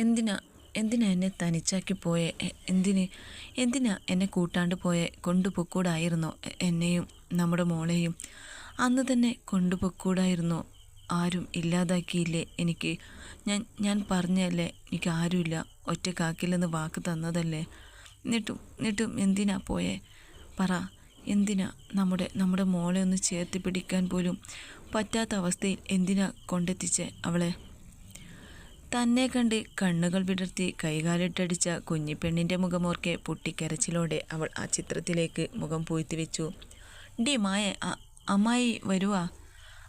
എന്തിനാ എന്തിനാ എന്നെ തനിച്ചാക്കി പോയെ? എന്തിന് എന്തിനാ എന്നെ കൂട്ടാണ്ട് പോയെ? കൊണ്ടുപോക്കൂടായിരുന്നോ എന്നെയും നമ്മുടെ മോളെയും? അന്ന് തന്നെ കൊണ്ടുപോക്കൂടായിരുന്നോ? ആരും ഇല്ലാതാക്കിയില്ലേ എനിക്ക്? ഞാൻ ഞാൻ പറഞ്ഞല്ലേ എനിക്ക് ആരുമില്ല. ഒറ്റക്കാക്കില്ലെന്ന് വാക്ക് തന്നതല്ലേ? എന്നിട്ടും എന്നിട്ടും എന്തിനാ പോയെ? പറ എന്തിനാ നമ്മുടെ നമ്മുടെ മോളെ ഒന്ന് ചേർത്ത് പിടിക്കാൻ പോലും പറ്റാത്ത അവസ്ഥയിൽ എന്തിനാ കൊണ്ടെത്തിച്ചേ അവളെ? തന്നെ കണ്ട് കണ്ണുകൾ വിടർത്തി കൈകാലിട്ടടിച്ച കുഞ്ഞിപ്പെണ്ണിന്റെ മുഖമോർക്കെ പൊട്ടിക്കരച്ചിലോടെ അവൾ ആ ചിത്രത്തിലേക്ക് മുഖം പൂഴ്ത്തി വെച്ചു. ഡി മായ അമ്മായി വരുവാ.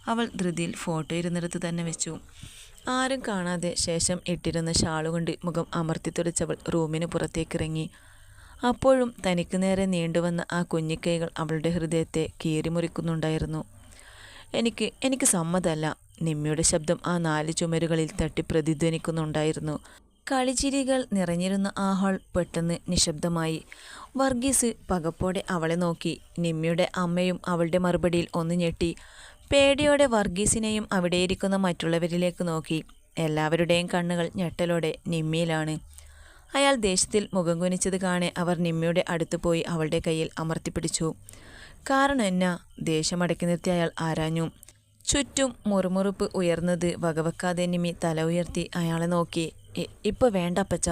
അവൾ ധൃതിയിൽ ഫോട്ടോ ഇരുന്നിടത്ത് തന്നെ വെച്ചു. ആരും കാണാതെ ശേഷം ഇട്ടിരുന്ന ഷാളുകൊണ്ട് മുഖം അമർത്തി തുടച്ചവൾ റൂമിന് പുറത്തേക്കിറങ്ങി. അപ്പോഴും തനിക്ക് നേരെ നീണ്ടുവന്ന ആ കുഞ്ഞിക്കൈകൾ അവളുടെ ഹൃദയത്തെ കീറിമുറിക്കുന്നുണ്ടായിരുന്നു. എനിക്ക് എനിക്ക് സമ്മതമല്ല. നിമ്മിയുടെ ശബ്ദം ആ നാല് ചുമരുകളിൽ തട്ടി പ്രതിധ്വനിക്കുന്നുണ്ടായിരുന്നു. കളിചിരികൾ നിറഞ്ഞിരുന്ന ആ ഹാൾ പെട്ടെന്ന് നിശബ്ദമായി. വർഗീസ് പകപ്പോടെ അവളെ നോക്കി. നിമ്മിയുടെ അമ്മയും അവളുടെ മറുപടിയിൽ ഒന്ന് ഞെട്ടി. പേടിയോടെ വർഗീസിനെയും അവിടെയിരിക്കുന്ന മറ്റുള്ളവരിലേക്ക് നോക്കി. എല്ലാവരുടെയും കണ്ണുകൾ ഞെട്ടലോടെ നിമ്മിയിലാണ്. അയാൾ ദേശത്തിൽ മുഖം കുനിച്ചത് കാണെ അവർ നിമ്മിയുടെ അടുത്ത് പോയി അവളുടെ കയ്യിൽ അമർത്തിപ്പിടിച്ചു. കാരണം എന്നാ? ദേഷ്യമടക്കി നിർത്തി അയാൾ ആരാഞ്ഞു. ചുറ്റും മുറുമുറുപ്പ് ഉയർന്നത് വകവെക്കാതെ നിമി തല ഉയർത്തി അയാളെ നോക്കി. ഇപ്പൊ വേണ്ട അപ്പച്ച.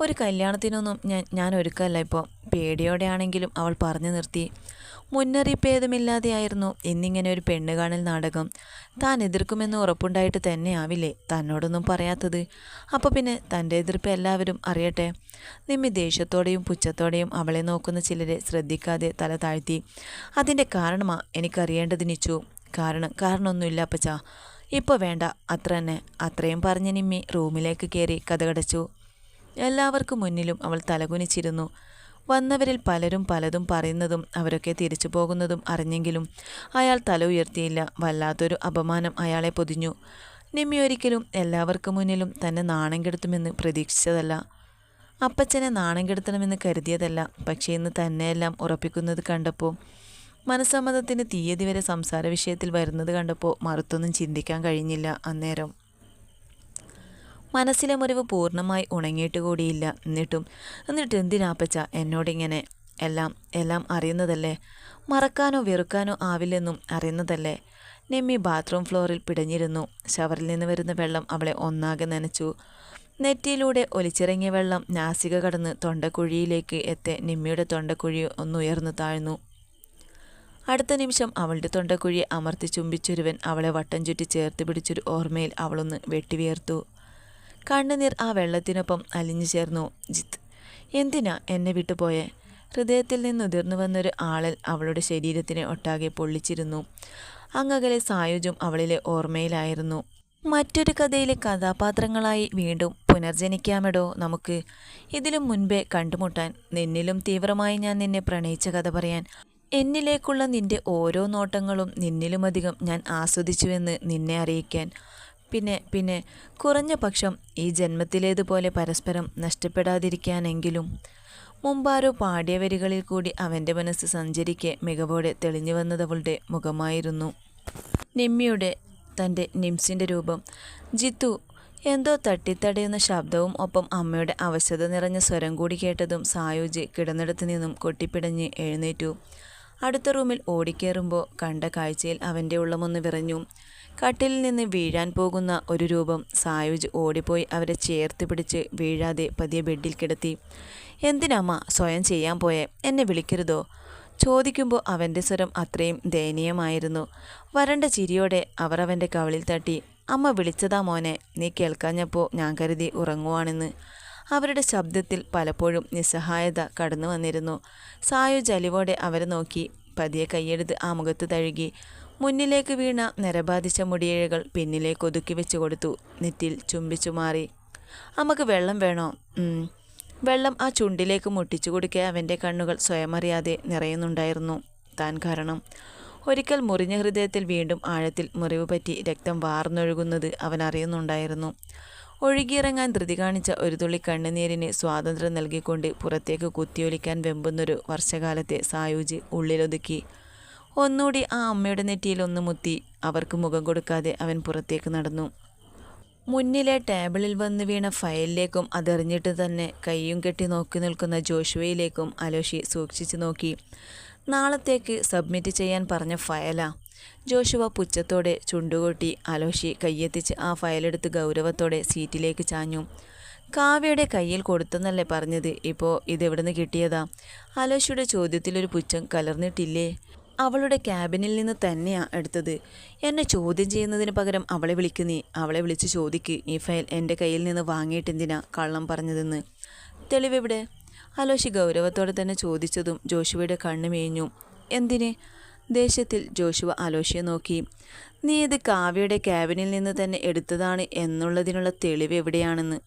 ഒരു കല്യാണത്തിനൊന്നും ഞാൻ ഞാൻ ഒരുക്കല്ല ഇപ്പോൾ പേടിയോടെയാണെങ്കിലും അവൾ പറഞ്ഞു നിർത്തി. മുന്നറിയിപ്പ് ഏതുമില്ലാതെയായിരുന്നു ഇന്നിങ്ങനെ ഒരു പെണ്ണ് കാണൽ നാടകം. താൻ എതിർക്കുമെന്ന് ഉറപ്പുണ്ടായിട്ട് തന്നെയാവില്ലേ തന്നോടൊന്നും പറയാത്തത്. അപ്പോൾ പിന്നെ തന്റെ എതിർപ്പ് എല്ലാവരും അറിയട്ടെ? നിമ്മി ദേഷ്യത്തോടെയും പുച്ഛത്തോടെയും അവളെ നോക്കുന്ന ചിലരെ ശ്രദ്ധിക്കാതെ തല താഴ്ത്തി. അതിന്റെ കാരണമാ എനിക്കറിയേണ്ടത് നിച്ചു. കാരണം കാരണമൊന്നുമില്ല അപ്പച്ച. ഇപ്പോൾ വേണ്ട. അത്ര തന്നെ. അത്രയും പറഞ്ഞ നിമ്മി റൂമിലേക്ക് കയറി കഥകടച്ചു. എല്ലാവർക്കും മുന്നിലും അവൾ തലകുനിച്ചിരുന്നു. വന്നവരിൽ പലരും പലതും പറയുന്നതും അവരൊക്കെ തിരിച്ചു പോകുന്നതും അറിഞ്ഞെങ്കിലും അയാൾ തല ഉയർത്തിയില്ല. വല്ലാത്തൊരു അപമാനം അയാളെ പൊതിഞ്ഞു. നിമ്മി ഒരിക്കലും എല്ലാവർക്കും മുന്നിലും തന്നെ നാണം കെടുത്തുമെന്ന് പ്രതീക്ഷിച്ചതല്ല. അപ്പച്ചനെ നാണം കെടുത്തണമെന്ന് കരുതിയതല്ല. പക്ഷേ ഇന്ന് തന്നെയെല്ലാം ഉറപ്പിക്കുന്നത് കണ്ടപ്പോൾ മനസ്സമ്മതത്തിന് തീയതി വരെ സംസാര വിഷയത്തിൽ വരുന്നത് കണ്ടപ്പോൾ മറുത്തൊന്നും ചിന്തിക്കാൻ കഴിഞ്ഞില്ല അന്നേരം. മനസ്സിലെ മുറിവ് പൂർണമായി ഉണങ്ങിയിട്ട് കൂടിയില്ല. എന്നിട്ടും എന്നിട്ട് എന്തിനാപ്പച്ച എന്നോടിങ്ങനെ എല്ലാം എല്ലാം അറിയുന്നതല്ലേ? മറക്കാനോ വെറുക്കാനോ ആവില്ലെന്നും അറിയുന്നതല്ലേ? നെമ്മി ബാത്റൂം ഫ്ലോറിൽ പിടഞ്ഞിരുന്നു. ഷവറിൽ നിന്ന് വരുന്ന വെള്ളം അവളെ ഒന്നാകെ നനച്ചു. നെറ്റിയിലൂടെ ഒലിച്ചിറങ്ങിയ വെള്ളം നാസിക കടന്ന് തൊണ്ടക്കുഴിയിലേക്ക് എത്തെ നിമ്മിയുടെ തൊണ്ടക്കുഴി ഒന്നുയർന്നു താഴ്ന്നു. അടുത്ത നിമിഷം അവളുടെ തൊണ്ടക്കുഴി അമർത്തി ചുംബിച്ചൊരുവൻ അവളെ വട്ടം ചുറ്റി ചേർത്ത് പിടിച്ചൊരു ഓർമ്മയിൽ അവളൊന്ന് വെട്ടിവിയർത്തു. കണ്ണുനീർ ആ വെള്ളത്തിനൊപ്പം അലിഞ്ഞു ചേർന്നു. ജിത്ത് എന്തിനാ എന്നെ വിട്ടുപോയേ? ഹൃദയത്തിൽ നിന്നുതിർന്നു വന്നൊരു ആളൽ അവളുടെ ശരീരത്തിനെ ഒട്ടാകെ പൊള്ളിച്ചിരുന്നു. അങ്ങകലെ സായുജും അവളിലെ ഓർമ്മയിലായിരുന്നു. മറ്റൊരു കഥയിലെ കഥാപാത്രങ്ങളായി വീണ്ടും പുനർജനിക്കാമെടോ നമുക്ക്? ഇതിലും മുൻപേ കണ്ടുമുട്ടാൻ നിന്നിലും തീവ്രമായി ഞാൻ നിന്നെ പ്രണയിച്ച കഥ പറയാൻ എന്നിലേക്കുള്ള നിന്റെ ഓരോ നോട്ടങ്ങളും നിന്നിലുമധികം ഞാൻ ആസ്വദിച്ചുവെന്ന് നിന്നെ അറിയിക്കാൻ. പിന്നെ പിന്നെ കുറഞ്ഞ പക്ഷം ഈ ജന്മത്തിലേതുപോലെ പരസ്പരം നഷ്ടപ്പെടാതിരിക്കാനെങ്കിലും. മുമ്പാരോ പാടിയ വരികളിൽ കൂടി അവന്റെ മനസ്സ് സഞ്ചരിക്കെ മികവോടെ തെളിഞ്ഞു വന്നതവളുടെ മുഖമായിരുന്നു. നിമ്മിയുടെ തന്റെ നിംസിന്റെ രൂപം. ജിത്തു എന്തോ തട്ടിത്തടയുന്ന ശബ്ദവും ഒപ്പം അമ്മയുടെ അവശത നിറഞ്ഞ സ്വരം കൂടി കേട്ടതും സായുജി കിടന്നിടത്തു നിന്നും കൊട്ടിപ്പിടഞ്ഞ് എഴുന്നേറ്റു. അടുത്ത റൂമിൽ ഓടിക്കേറുമ്പോൾ കണ്ട കാഴ്ചയിൽ അവന്റെ ഉള്ളമൊന്ന് വിറഞ്ഞു. കട്ടിലിൽ നിന്ന് വീഴാൻ പോകുന്ന ഒരു രൂപം സായുജ് ഓടിപ്പോയി അവരെ ചേർത്ത് പിടിച്ച് വീഴാതെ പതിയെ ബെഡിൽ കിടത്തി. എന്തിനമ്മ? സ്വയം ചെയ്യാൻ പോയെ. എന്നെ വിളിക്കരുതോ? ചോദിക്കുമ്പോൾ അവന്റെ സ്വരം അത്രയും ദയനീയമായിരുന്നു. വരണ്ട ചിരിയോടെ അവർ അവന്റെ കവളിൽ തട്ടി. അമ്മ വിളിച്ചതാ മോനെ. നീ കേൾക്കാഞ്ഞപ്പോൾ ഞാൻ കരുതി ഉറങ്ങുവാണെന്ന്. അവരുടെ ശബ്ദത്തിൽ പലപ്പോഴും നിസ്സഹായത കടന്നു വന്നിരുന്നു. സായു ജലിവോടെ അവരെ നോക്കി പതിയെ കൈയെടുത്ത് ആ മുഖത്ത് തഴുകി. മുന്നിലേക്ക് വീണ നിരബാധിച്ച മുടിയേഴകൾ പിന്നിലേക്ക് ഒതുക്കി വെച്ചു കൊടുത്തു നെറ്റിൽ ചുംബിച്ചു മാറി. അമ്മയ്ക്ക് വെള്ളം വേണോ? വെള്ളം ആ ചുണ്ടിലേക്ക് മുട്ടിച്ചു കൊടുക്കെ അവന്റെ കണ്ണുകൾ സ്വയമറിയാതെ നിറയുന്നുണ്ടായിരുന്നു. താൻ കാരണം. ഒരിക്കൽ മുറിഞ്ഞ ഹൃദയത്തിൽ വീണ്ടും ആഴത്തിൽ മുറിവ് പറ്റി രക്തം വാർന്നൊഴുകുന്നത് അവൻ അറിയുന്നുണ്ടായിരുന്നു ഒഴുകിയിറങ്ങാൻ ധൃതി കാണിച്ച ഒരു തുള്ളി കണ്ണുനീരിന് സ്വാതന്ത്ര്യം നൽകിക്കൊണ്ട് പുറത്തേക്ക് കുത്തിയൊലിക്കാൻ വെമ്പുന്നൊരു വർഷകാലത്തെ സായൂജി ഉള്ളിലൊതുക്കി. ഒന്നുകൂടി ആ അമ്മയുടെ നെറ്റിയിൽ ഒന്ന് മുത്തി അവർക്ക് മുഖം കൊടുക്കാതെ അവൻ പുറത്തേക്ക് നടന്നു. മുന്നിലെ ടേബിളിൽ വന്ന് വീണ ഫയലിലേക്കും അതെറിഞ്ഞിട്ട് തന്നെ കൈയും കെട്ടി നോക്കി നിൽക്കുന്ന ജോഷുവയിലേക്കും അലോഷി സൂക്ഷിച്ചു നോക്കി. നാളത്തേക്ക് സബ്മിറ്റ് ചെയ്യാൻ പറഞ്ഞ ഫയലാ. ജോഷുവ പുച്ഛത്തോടെ ചുണ്ടുകൊട്ടി അലോഷി കയ്യെത്തിച്ച് ആ ഫയലെടുത്ത് ഗൗരവത്തോടെ സീറ്റിലേക്ക് ചാഞ്ഞു. കാവ്യയുടെ കയ്യിൽ കൊടുത്തെന്നല്ലേ പറഞ്ഞത്? ഇപ്പോൾ ഇതെവിടുന്ന് കിട്ടിയതാ? അലോഷിയുടെ ചോദ്യത്തിലൊരു പുച്ഛം കലർന്നിട്ടില്ലേ? അവളുടെ ക്യാബിനിൽ നിന്ന് തന്നെയാ എടുത്തത്. എന്നെ ചോദ്യം ചെയ്യുന്നതിന് പകരം അവളെ വിളിക്കുന്നേ. അവളെ വിളിച്ച് ചോദിക്ക്. ഈ ഫയൽ എന്റെ കയ്യിൽ നിന്ന് വാങ്ങിയിട്ടെന്തിനാ കള്ളം പറഞ്ഞതെന്ന്. തെളിവെവിടെ അലോഷി ഗൗരവത്തോടെ തന്നെ ചോദിച്ചതും ജോഷുവയുടെ കണ്ണ് മേഞ്ഞു. എന്തിന്? ദേഷ്യത്തിൽ ജോഷുവ അലോഷിയെ നോക്കി. നീ ഇത് കാവ്യയുടെ ക്യാബിനിൽ നിന്ന് തന്നെ എടുത്തതാണ് എന്നുള്ളതിനുള്ള തെളിവ് എവിടെയാണെന്ന്.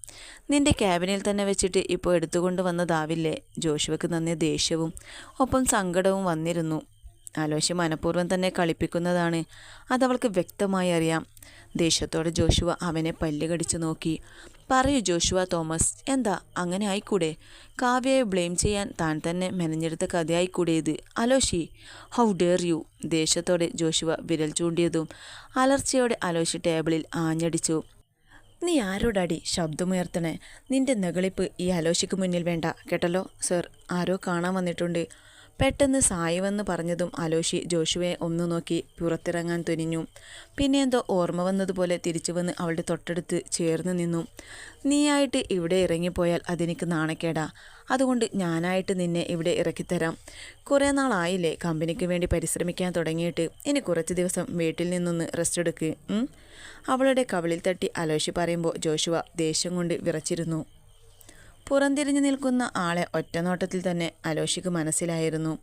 നിന്റെ ക്യാബിനിൽ തന്നെ വെച്ചിട്ട് ഇപ്പോൾ എടുത്തുകൊണ്ട് വന്നതാവില്ലേ? ജോഷുവക്ക് നന്ദി ദേഷ്യവും ഒപ്പം സങ്കടവും വന്നിരുന്നു. ആലോചി മനഃപൂർവം തന്നെ കളിപ്പിക്കുന്നതാണ്. അതവൾക്ക് വ്യക്തമായി അറിയാം. ദേഷ്യത്തോടെ ജോഷുവ അവനെ പല്ലുകടിച്ചു നോക്കി. പറയൂ ജോഷുവ തോമസ് എന്താ? അങ്ങനെ ആയിക്കൂടെ? കാവ്യയെ ബ്ലെയിം ചെയ്യാൻ താൻ തന്നെ മെനഞ്ഞെടുത്ത കഥയായിക്കൂടെ ഇത്? Aloshi how dare you? ദേഷ്യത്തോടെ ജോഷുവ വിരൽ ചൂണ്ടിയതും അലർച്ചയോടെ അലോഷി ടേബിളിൽ ആഞ്ഞടിച്ചു. നീ ആരോടാടി ശബ്ദമുയർത്തണേ? നിന്റെ നെകളിപ്പ് ഈ അലോഷിക്ക് മുന്നിൽ വേണ്ട. കേട്ടല്ലോ സർ? ആരോ കാണാൻ വന്നിട്ടുണ്ട്. പെട്ടെന്ന് സായിവെന്ന് പറഞ്ഞതും അലോഷി ജോഷുവെ ഒന്നു നോക്കി പുറത്തിറങ്ങാൻ തുനിഞ്ഞു. പിന്നെ എന്തോ ഓർമ്മ വന്നതുപോലെ തിരിച്ചു വന്ന് അവളുടെ തൊട്ടടുത്ത് ചേർന്ന് നിന്നു. നീയായിട്ട് ഇവിടെ ഇറങ്ങിപ്പോയാൽ അതെനിക്ക് നാണക്കേടാ. അതുകൊണ്ട് ഞാനായിട്ട് നിന്നെ ഇവിടെ ഇറക്കിത്തരാം. കുറേ നാളായില്ലേ കമ്പനിക്ക് വേണ്ടി പരിശ്രമിക്കാൻ തുടങ്ങിയിട്ട്. ഇനി കുറച്ച് ദിവസം വീട്ടിൽ നിന്നൊന്ന് റെസ്റ്റ് എടുക്ക്. അവളുടെ കവിളിൽ തട്ടി അലോഷി പറയുമ്പോൾ ജോഷുവ ദേഷ്യം കൊണ്ട് വിറച്ചിരുന്നു. പുറംതിരിഞ്ഞു നിൽക്കുന്ന ആളെ ഒറ്റനോട്ടത്തിൽ തന്നെ അലോഷിക്ക് മനസ്സിലായിരുന്നു.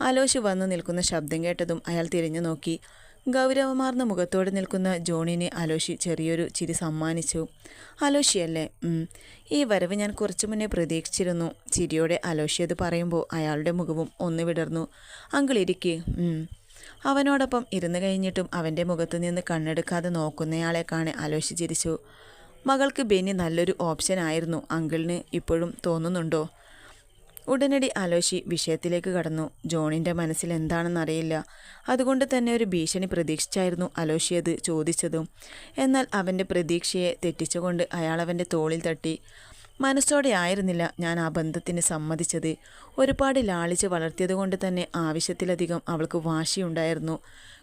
അലോഷ് വന്നു നിൽക്കുന്ന ശബ്ദം കേട്ടതും അയാൾ തിരിഞ്ഞു നോക്കി. ഗൗരവമാർന്ന മുഖത്തോടെ നിൽക്കുന്ന ജോണിനെ അലോഷി ചെറിയൊരു ചിരി സമ്മാനിച്ചു. അലോഷിയല്ലേ ഈ വരവ് ഞാൻ കുറച്ചു മുന്നേ പ്രതീക്ഷിച്ചിരുന്നു. ചിരിയോടെ അലോഷി അത് പറയുമ്പോൾ അയാളുടെ മുഖവും ഒന്ന് വിടർന്നു. അങ്കിൾ അവനോടൊപ്പം ഇരുന്ന് കഴിഞ്ഞിട്ടും അവന്റെ മുഖത്തു നിന്ന് കണ്ണെടുക്കാതെ നോക്കുന്നയാളെ കാണെ അലോഷി ചിരിച്ചു. മകൾക്ക് ബെന്നി നല്ലൊരു ഓപ്ഷൻ ആയിരുന്നു അങ്കിളിന് ഇപ്പോഴും തോന്നുന്നുണ്ടോ? ഉടനടി അലോഷി വിഷയത്തിലേക്ക് കടന്നു. ജോണിന്റെ മനസ്സിൽ എന്താണെന്നറിയില്ല അതുകൊണ്ട് തന്നെ ഒരു ഭീഷണി പ്രതീക്ഷിച്ചായിരുന്നു അലോഷി അത് ചോദിച്ചതും. എന്നാൽ അവന്റെ പ്രതീക്ഷയെ തെറ്റിച്ചുകൊണ്ട് അയാൾ അവന്റെ തോളിൽ തട്ടി. മനസ്സോടെ ആയിരുന്നില്ല ഞാൻ ആ ബന്ധത്തിന് സമ്മതിച്ചത്. ഒരുപാട് ലാളിച്ച് വളർത്തിയതുകൊണ്ട് തന്നെ ആവശ്യത്തിലധികം അവൾക്ക് വാശിയുണ്ടായിരുന്നു.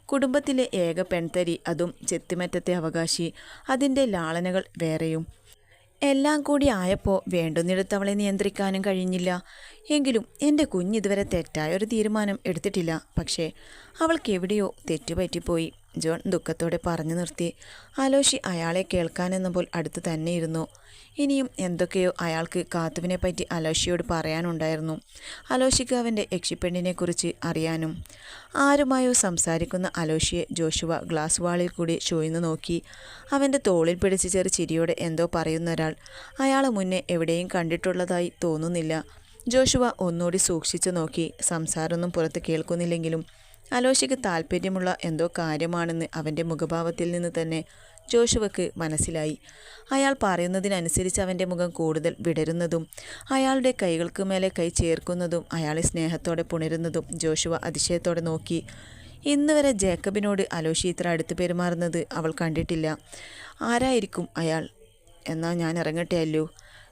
കുടുംബത്തിലെ ഏക പെൺതരി അതും ചെത്തിമറ്റത്തെ അവകാശി. അതിന്റെ ലാളനകൾ വേറെയും. എല്ലാം കൂടി ആയപ്പോൾ വേണ്ടുന്നിടത്ത് അവളെ നിയന്ത്രിക്കാനും കഴിഞ്ഞില്ല. എങ്കിലും എന്റെ കുഞ്ഞിതുവരെ തെറ്റായ ഒരു തീരുമാനം എടുത്തിട്ടില്ല. പക്ഷേ അവൾക്ക് എവിടെയോ തെറ്റുപറ്റിപ്പോയി. ജോൺ ദുഃഖത്തോടെ പറഞ്ഞു നിർത്തി. ആലോഷി അയാളെ കേൾക്കാനെന്നപ്പോൾ അടുത്ത് തന്നെ ഇരുന്നു ഇനിയും എന്തൊക്കെയോ അയാൾക്ക് കാത്തുവിനെ പറ്റി അലോഷിയോട് പറയാനുണ്ടായിരുന്നു. അലോഷിക്ക് അവന്റെ യക്ഷിപ്പെണ്ണിനെക്കുറിച്ച് അറിയാനും ആരുമായോ സംസാരിക്കുന്ന അലോഷിയെ ജോഷുവ ഗ്ലാസ് വാളിൽ കൂടി ചൊയ്ന്നു നോക്കി അവന്റെ തോളിൽ പിടിച്ച് ചെറു ചിരിയോടെ എന്തോ പറയുന്ന ഒരാൾ അയാളെ മുന്നേ എവിടെയും കണ്ടിട്ടുള്ളതായി തോന്നുന്നില്ല. ജോഷുവ ഒന്നുകൂടി സൂക്ഷിച്ചു നോക്കി സംസാരമൊന്നും പുറത്ത് കേൾക്കുന്നില്ലെങ്കിലും അലോഷിക്ക് താല്പര്യമുള്ള എന്തോ കാര്യമാണെന്ന് അവന്റെ മുഖഭാവത്തിൽ നിന്ന് തന്നെ ജോഷുവക്ക് മനസ്സിലായി. അയാൾ പറയുന്നതിനനുസരിച്ച് അവന്റെ മുഖം കൂടുതൽ വിടരുന്നതും അയാളുടെ കൈകൾക്ക് മേലെ കൈ ചേർക്കുന്നതും അയാളെ സ്നേഹത്തോടെ പുണരുന്നതും ജോഷുവ അതിശയത്തോടെ നോക്കി. ഇന്ന് വരെ ജേക്കബിനോട് അലോഷി ഇത്ര അടുത്ത് പെരുമാറുന്നത് അവൾ കണ്ടിട്ടില്ല. ആരായിരിക്കും അയാൾ? എന്നാൽ ഞാൻ ഇറങ്ങട്ടെ അല്ലോ.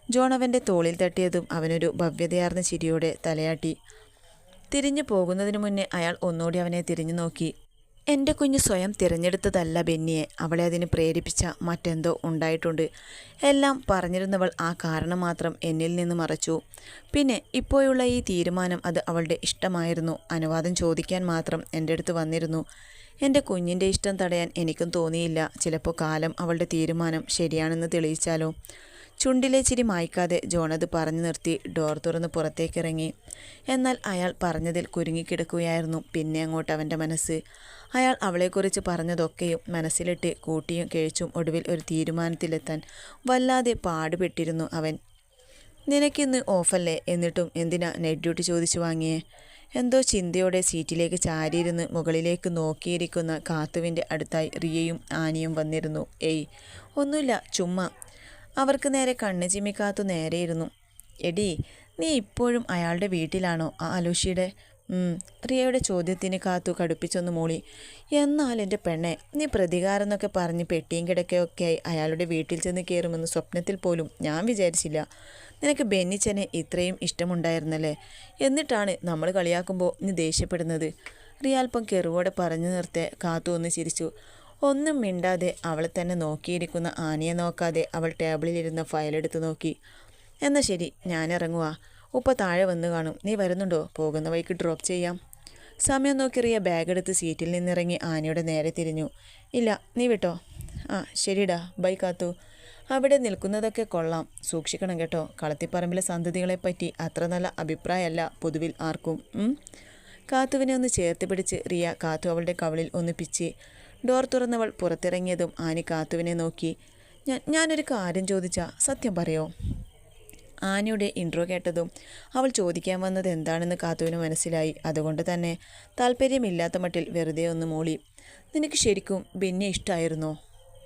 ജോൺ അവന്റെ തോളിൽ തട്ടിയതും അവനൊരു ഭവ്യതയാർന്ന ചിരിയോടെ തലയാട്ടി. തിരിഞ്ഞു പോകുന്നതിന് മുന്നേ അയാൾ ഒന്നുകൂടി അവനെ തിരിഞ്ഞു നോക്കി. എന്റെ കുഞ്ഞ് സ്വയം തിരഞ്ഞെടുത്തതല്ല ബെന്നിയെ. അവളെ അതിന് പ്രേരിപ്പിച്ച മറ്റെന്തോ ഉണ്ടായിട്ടുണ്ട്. എല്ലാം പറഞ്ഞിരുന്നവൾ ആ കാരണം മാത്രം എന്നിൽ നിന്ന് മറച്ചു. പിന്നെ ഇപ്പോഴുള്ള ഈ തീരുമാനം അത് അവളുടെ ഇഷ്ടമായിരുന്നു. അനുവാദം ചോദിക്കാൻ മാത്രം എന്റെ അടുത്ത് വന്നിരുന്നു. എന്റെ കുഞ്ഞിന്റെ ഇഷ്ടം തടയാൻ എനിക്കും തോന്നിയില്ല. ചിലപ്പോൾ കാലം അവളുടെ തീരുമാനം ശരിയാണെന്ന് തെളിയിച്ചാലോ? ചുണ്ടിലെ ചിരി മായ്ക്കാതെ ജോണത് പറഞ്ഞു നിർത്തി ഡോർ തുറന്ന് പുറത്തേക്കിറങ്ങി. എന്നാൽ അയാൾ പറഞ്ഞതിൽ കുരുങ്ങിക്കിടക്കുകയായിരുന്നു. പിന്നെ അങ്ങോട്ട് അവന്റെ മനസ്സ്. അയാൾ അവളെക്കുറിച്ച് പറഞ്ഞതൊക്കെയും മനസ്സിലിട്ട് കൂട്ടിയും കഴിച്ചും ഒടുവിൽ ഒരു തീരുമാനത്തിലെത്താൻ വല്ലാതെ പാടുപെട്ടിരുന്നു അവൻ. നിനക്കിന്ന് ഓഫല്ലേ? എന്നിട്ടും എന്തിനാ നെറ്റ് ഡ്യൂട്ടി ചോദിച്ചു വാങ്ങിയേ? എന്തോ ചിന്തയോടെ സീറ്റിലേക്ക് ചാരിയിരുന്ന് മുകളിലേക്ക് നോക്കിയിരിക്കുന്ന കാത്തുവിന്റെ അടുത്തായി റിയയും ആനിയും വന്നിരുന്നു. ഏയ് ഒന്നുമില്ല ചുമ്മാ. അവർക്ക് നേരെ കണ്ണ് ചിമ്മിക്കാത്തു നേരെയിരുന്നു. എടി നീ ഇപ്പോഴും അയാളുടെ വീട്ടിലാണോ? ആ അലൂഷിയുടെ റിയയുടെ ചോദ്യത്തിന് കാത്തു കടുപ്പിച്ചൊന്ന് മൂളി. എന്നാൽ എന്റെ പെണ്ണെ നീ പ്രതികാരം എന്നൊക്കെ പറഞ്ഞ് പെട്ടിയും കിടക്കയൊക്കെയായി അയാളുടെ വീട്ടിൽ ചെന്ന് കയറുമെന്ന് സ്വപ്നത്തിൽ പോലും ഞാൻ വിചാരിച്ചില്ല. നിനക്ക് ബെന്നിച്ചനെ ഇത്രയും ഇഷ്ടമുണ്ടായിരുന്നല്ലേ? എന്നിട്ടാണ് നമ്മൾ കളിയാക്കുമ്പോൾ നീ ദേഷ്യപ്പെടുന്നത്. റിയാൽപ്പം കെറുവോടെ പറഞ്ഞു നിർത്തേ കാത്തു ഒന്ന് ചിരിച്ചു. ഒന്നും മിണ്ടാതെ അവൾ തന്നെ നോക്കിയിരിക്കുന്ന ആനയെ നോക്കാതെ അവൾ ടേബിളിലിരുന്ന ഫയലെടുത്ത് നോക്കി. എന്നാൽ ശരി ഞാൻ ഇറങ്ങുക ഉപ്പ താഴെ വന്ന് കാണും. നീ വരുന്നുണ്ടോ? പോകുന്ന വഴിക്ക് ഡ്രോപ്പ് ചെയ്യാം. സമയം നോക്കി ബാഗ് എടുത്ത് സീറ്റിൽ നിന്നിറങ്ങി ആനയുടെ നേരെ തിരിഞ്ഞു. ഇല്ല നീ വിട്ടോ? ആ ശരിടാ. ബൈ കാത്തു. അവിടെ നിൽക്കുന്നതൊക്കെ കൊള്ളാം. സൂക്ഷിക്കണം കേട്ടോ. കളത്തിപ്പറമ്പിലെ സന്തതികളെപ്പറ്റി അത്ര നല്ല അഭിപ്രായമല്ല പൊതുവിൽ ആർക്കും. കാത്തുവിനെ ഒന്ന് ചേർത്ത് പിടിച്ച് റിയ കാത്തു അവളുടെ കവളിൽ ഒന്ന് പിച്ചി. ഡോർ തുറന്നവൾ പുറത്തിറങ്ങിയതും ആനി കാത്തുവിനെ നോക്കി. ഞാൻ ഞാനൊരു കാര്യം ചോദിച്ചാ സത്യം പറയോ? ആനയുടെ ഇൻട്രോ കേട്ടതും അവൾ ചോദിക്കാൻ വന്നത് എന്താണെന്ന് കാത്തുവിന് മനസ്സിലായി. അതുകൊണ്ട് തന്നെ താല്പര്യമില്ലാത്ത മട്ടിൽ വെറുതെ ഒന്ന് മൂളി. നിനക്ക് ശരിക്കും ബെന്നെ ഇഷ്ടമായിരുന്നോ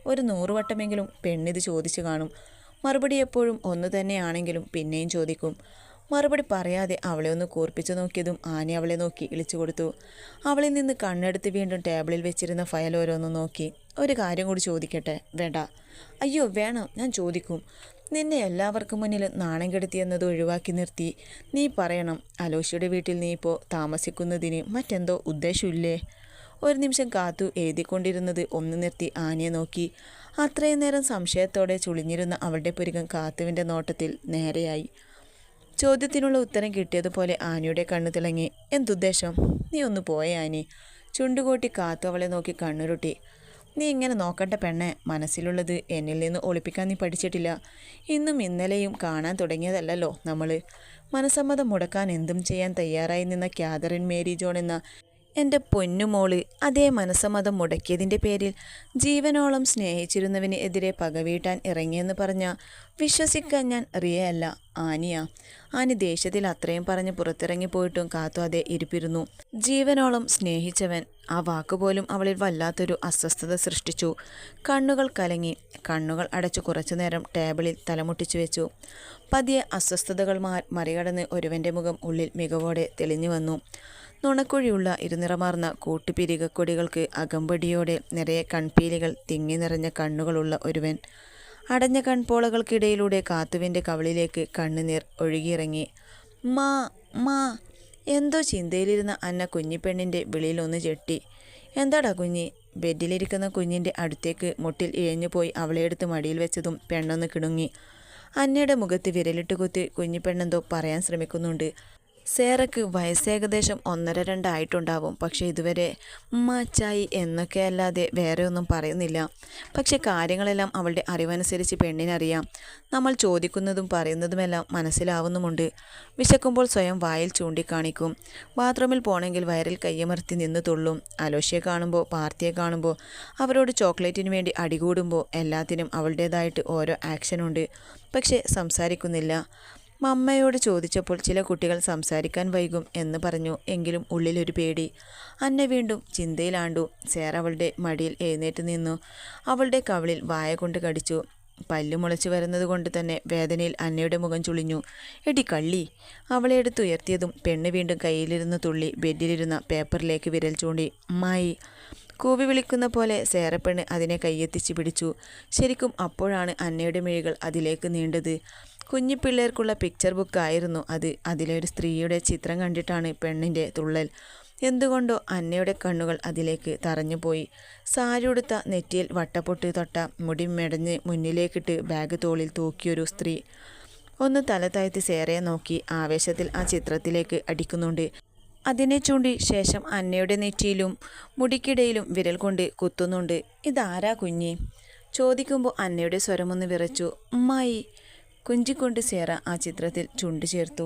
ഒരു നൂറുവട്ടമെങ്കിലും പെണ്ണിത് ചോദിച്ചു കാണും. മറുപടി എപ്പോഴും ഒന്ന് തന്നെയാണെങ്കിലും പിന്നെയും ചോദിക്കും. മറുപടി പറയാതെ അവളെ ഒന്ന് കൂർപ്പിച്ചു നോക്കിയതും ആന അവളെ നോക്കി ഇളിച്ചു കൊടുത്തു. അവളിൽ നിന്ന് കണ്ണെടുത്ത് വീണ്ടും ടേബിളിൽ വെച്ചിരുന്ന ഫയൽ ഓരോന്നും നോക്കി. ഒരു കാര്യം കൂടി ചോദിക്കട്ടെ? വേണ്ട. അയ്യോ വേണം. ഞാൻ ചോദിക്കും. നിന്നെ എല്ലാവർക്കും മുന്നിൽ നാണം കെടുത്തിയെന്നത് ഒഴിവാക്കി നിർത്തി. നീ പറയണം അലോഷിയുടെ വീട്ടിൽ നീ ഇപ്പോൾ താമസിക്കുന്നതിന് മറ്റെന്തോ ഉദ്ദേശമില്ലേ? ഒരു നിമിഷം കാത്തു എഴുതിക്കൊണ്ടിരുന്നത് ഒന്ന് നിർത്തി ആനയെ നോക്കി. അത്രയും നേരം സംശയത്തോടെ ചുളിഞ്ഞിരുന്ന അവളുടെ പുരുകം കാത്തുവിന്റെ നോട്ടത്തിൽ നേരെയായി. ചോദ്യത്തിനുള്ള ഉത്തരം കിട്ടിയതുപോലെ ആനയുടെ കണ്ണു തിളങ്ങി. എന്തുദ്ദേശം? നീ ഒന്ന് പോയ ആനി. ചുണ്ടുകൂട്ടി കാത്തു അവളെ നോക്കി കണ്ണുരുട്ടി. നീ ഇങ്ങനെ നോക്കണ്ട പെണ്ണെ. മനസ്സിലുള്ളത് എന്നിൽ നിന്ന് ഒളിപ്പിക്കാൻ നീ പഠിച്ചിട്ടില്ല. ഇന്നും ഇന്നലെയും കാണാൻ തുടങ്ങിയതല്ലല്ലോ നമ്മൾ മനസ്സമ്മതം മുടക്കാൻ എന്തും ചെയ്യാൻ തയ്യാറായി നിന്ന ക്യാതറിൻ മേരി ജോൺ എന്ന എന്റെ പൊന്നുമോൾ അതേ മനസ്സമ്മതം മുടക്കിയതിന്റെ പേരിൽ ജീവനോളം സ്നേഹിച്ചിരുന്നവന് എതിരെ പകവീട്ടാൻ ഇറങ്ങിയെന്ന് പറഞ്ഞ വിശ്വസിക്കാൻ ഞാൻ റിയയല്ല ആനിയ. ആനി ദേഷ്യത്തിൽ അത്രയും പറഞ്ഞ് പുറത്തിറങ്ങിപ്പോയിട്ടും കാത്തു അതേ ഇരിപ്പിരുന്നു. ജീവനോളം സ്നേഹിച്ചവൻ ആ വാക്കുപോലും അവളിൽ വല്ലാത്തൊരു അസ്വസ്ഥത സൃഷ്ടിച്ചു. കണ്ണുകൾ കലങ്ങി കണ്ണുകൾ അടച്ചു കുറച്ചു നേരം ടേബിളിൽ തലമുട്ടിച്ചു വെച്ചു. പതിയെ അസ്വസ്ഥതകൾ മറികടന്ന് ഒരുവന്റെ മുഖം ഉള്ളിൽ മികവോടെ തെളിഞ്ഞു വന്നു. നുണക്കുഴിയുള്ള ഇരുനിറമാർന്ന കൂട്ടുപിരികക്കൊടികൾക്ക് അകമ്പടിയോടെ നിറയെ കൺപീലികൾ തിങ്ങി നിറഞ്ഞ കണ്ണുകളുള്ള ഒരുവൻ. അടഞ്ഞ കൺപോളകൾക്കിടയിലൂടെ കാത്തുവിന്റെ കവളിലേക്ക് കണ്ണുനീർ ഒഴുകിയിറങ്ങി. മാ മാ എന്തോ ചിന്തയിലിരുന്ന അന്ന കുഞ്ഞിപ്പെണ്ണിന്റെ വിളിയിലൊന്ന് ചെട്ടി എന്താടാ കുഞ്ഞി? ബെഡിലിരിക്കുന്ന കുഞ്ഞിന്റെ അടുത്തേക്ക് മുട്ടിൽ ഇഴഞ്ഞുപോയി അവളെ എടുത്ത് മടിയിൽ വെച്ചതും പെണ്ണൊന്ന് കിടുങ്ങി അന്നയുടെ മുഖത്ത് വിരലിട്ട് കുത്തി കുഞ്ഞിപ്പെണ്ണെന്തോ പറയാൻ ശ്രമിക്കുന്നുണ്ട്. സേറയ്ക്ക് വയസ്സ് ഏകദേശം ഒന്നര രണ്ടായിട്ടുണ്ടാവും. പക്ഷേ ഇതുവരെ ഉമ്മാച്ചായി എന്നൊക്കെ അല്ലാതെ വേറെ ഒന്നും പറയുന്നില്ല. പക്ഷെ കാര്യങ്ങളെല്ലാം അവളുടെ അറിവനുസരിച്ച് പെണ്ണിനറിയാം. നമ്മൾ ചോദിക്കുന്നതും പറയുന്നതുമെല്ലാം മനസ്സിലാവുന്നുമുണ്ട്. വിശക്കുമ്പോൾ സ്വയം വായിൽ ചൂണ്ടിക്കാണിക്കും. ബാത്റൂമിൽ പോണെങ്കിൽ വയറിൽ കയ്യമർത്തി നിന്ന് തുള്ളും. അലോഷ്യെ കാണുമ്പോൾ പാർത്തിയെ കാണുമ്പോൾ അവരോട് ചോക്ലേറ്റിന് വേണ്ടി അടികൂടുമ്പോൾ എല്ലാത്തിനും അവളുടേതായിട്ട് ഓരോ ആക്ഷനുണ്ട്. പക്ഷേ സംസാരിക്കുന്നില്ല. മമ്മയോട് ചോദിച്ചപ്പോൾ ചില കുട്ടികൾ സംസാരിക്കാൻ വൈകും എന്ന് പറഞ്ഞു. എങ്കിലും ഉള്ളിലൊരു പേടി. അന്നെ വീണ്ടും ചിന്തയിലാണ്ടു. സേർ അവളുടെ മടിയിൽ എഴുന്നേറ്റ് നിന്നു. അവളുടെ കവളിൽ വായ കൊണ്ട് കടിച്ചു. പല്ലു മുളച്ചു വരുന്നത് കൊണ്ട് തന്നെ വേദനയിൽ അന്നയുടെ മുഖം ചുളിഞ്ഞു. എടി കള്ളി. അവളെ എടുത്തുയർത്തിയതും പെണ്ണ് വീണ്ടും കയ്യിലിരുന്ന് തുള്ളി ബെഡിലിരുന്ന പേപ്പറിലേക്ക് വിരൽ ചൂണ്ടി. മായി കൂവി വിളിക്കുന്ന പോലെ സേറപ്പെണ്ണ് അതിനെ കയ്യെത്തിച്ച് പിടിച്ചു. ശരിക്കും അപ്പോഴാണ് അന്നയുടെ മിഴികൾ അതിലേക്ക് നീണ്ടത്. കുഞ്ഞു പിള്ളേർക്കുള്ള പിക്ചർ ബുക്കായിരുന്നു അത്. അതിലൊരു സ്ത്രീയുടെ ചിത്രം കണ്ടിട്ടാണ് പെണ്ണിന്റെ തുള്ളൽ. എന്തുകൊണ്ടോ അന്നയുടെ കണ്ണുകൾ അതിലേക്ക് തറഞ്ഞുപോയി. സാരി ഉടുത്ത നെറ്റിയിൽ വട്ടപ്പൊട്ടി തൊട്ട മുടി മെടഞ്ഞ് മുന്നിലേക്കിട്ട് ബാഗ് തോളിൽ തൂക്കിയൊരു സ്ത്രീ. ഒന്ന് തല താഴ്ത്തി സേറയെ നോക്കി ആവേശത്തിൽ ആ ചിത്രത്തിലേക്ക് അടിക്കുന്നുണ്ട്. അതിനെ ചൂണ്ടി ശേഷം അന്നയുടെ നെറ്റിയിലും മുടിക്കിടയിലും വിരൽ കൊണ്ട് കുത്തുന്നുണ്ട്. ഇതാരാ കുഞ്ഞി? ചോദിക്കുമ്പോൾ അന്നയുടെ സ്വരമൊന്ന് വിറച്ചു. ഉമ്മായി കുഞ്ചിക്കൊണ്ട് സേറ ആ ചിത്രത്തിൽ ചുണ്ടു ചേർത്തു